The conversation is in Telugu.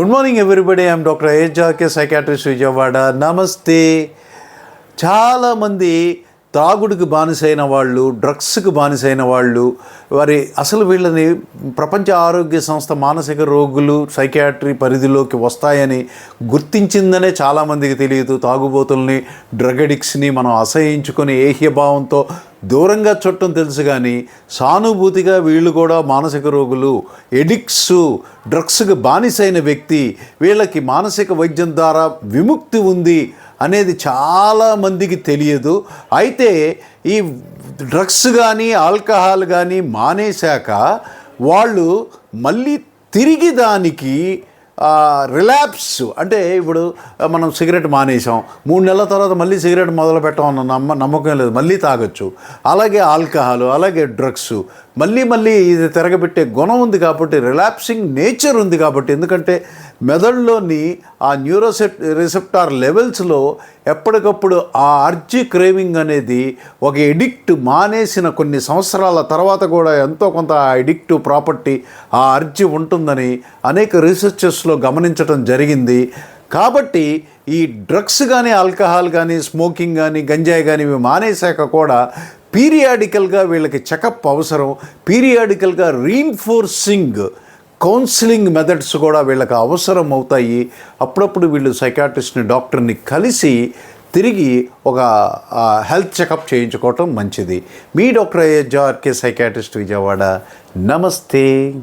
Good morning everybody I'm doctor age జాకే సైకాట్రిస్ట్ విజయవాడ నమస్తే చాలామంది తాగుడుకి బానిసైన వాళ్ళు డ్రగ్స్కి బానిసైన వాళ్ళు వారి అసలు వీళ్ళని ప్రపంచ ఆరోగ్య సంస్థ మానసిక రోగులు సైకాట్రీ పరిధిలోకి వస్తాయని గుర్తించిందనే చాలామందికి తెలియదు. తాగుబోతుల్ని డ్రగ్ అడిక్స్ని మనం అసహించుకొని ఏహ్యభావంతో దూరంగా చుట్టం తెలుసు కానీ సానుభూతిగా వీళ్ళు కూడా మానసిక రోగులు ఎడిక్స్ డ్రగ్స్కి బానిసైన వ్యక్తి వీళ్ళకి మానసిక వైద్యం ద్వారా విముక్తి ఉంది అనేది చాలామందికి తెలియదు. అయితే ఈ డ్రగ్స్ కానీ ఆల్కహాల్ కానీ మానేశాక వాళ్ళు మళ్ళీ తిరిగి దానికి రిలాప్స్ అంటే ఇప్పుడు మనం సిగరెట్ మానేసాం మూడు నెలల తర్వాత మళ్ళీ సిగరెట్ మొదలు పెట్టామన్న నమ్మ నమ్మకం లేదు. మళ్ళీ తాగొచ్చు. అలాగే ఆల్కహాల్ అలాగే డ్రగ్స్ మళ్ళీ మళ్ళీ ఇది తిరగబెట్టే గుణం ఉంది కాబట్టి రిలాప్సింగ్ నేచర్ ఉంది కాబట్టి ఎందుకంటే మెదడులోని ఆ న్యూరోసెప్ రిసెప్టార్ లెవెల్స్లో ఎప్పటికప్పుడు ఆ అర్జీ క్రేవింగ్ అనేది ఒక ఎడిక్ట్ మానేసిన కొన్ని సంవత్సరాల తర్వాత కూడా ఎంతో కొంత ఆ ఎడిక్టివ్ ప్రాపర్టీ ఆ అర్జీ ఉంటుందని అనేక రీసెర్చెస్లో గమనించడం జరిగింది. కాబట్టి ఈ డ్రగ్స్ కానీ ఆల్కహాల్ కానీ స్మోకింగ్ కానీ గంజాయి కానీ ఇవి మానేశాక కూడా పీరియాడికల్గా వీళ్ళకి చెకప్ అవసరం. పీరియాడికల్గా రీన్ఫోర్సింగ్ కౌన్సిలింగ్ మెథడ్స్ కూడా వీళ్ళకి అవసరం అవుతాయి అప్పుడప్పుడు వీళ్ళు సైకాట్రిస్ట్ని డాక్టర్ని కలిసి తిరిగి ఒక హెల్త్ చెకప్ చేయించుకోవటం మంచిది. మీ డాక్టర్ అయ్యే జార్కే సైకాట్రిస్ట్ విజయవాడ. నమస్తే.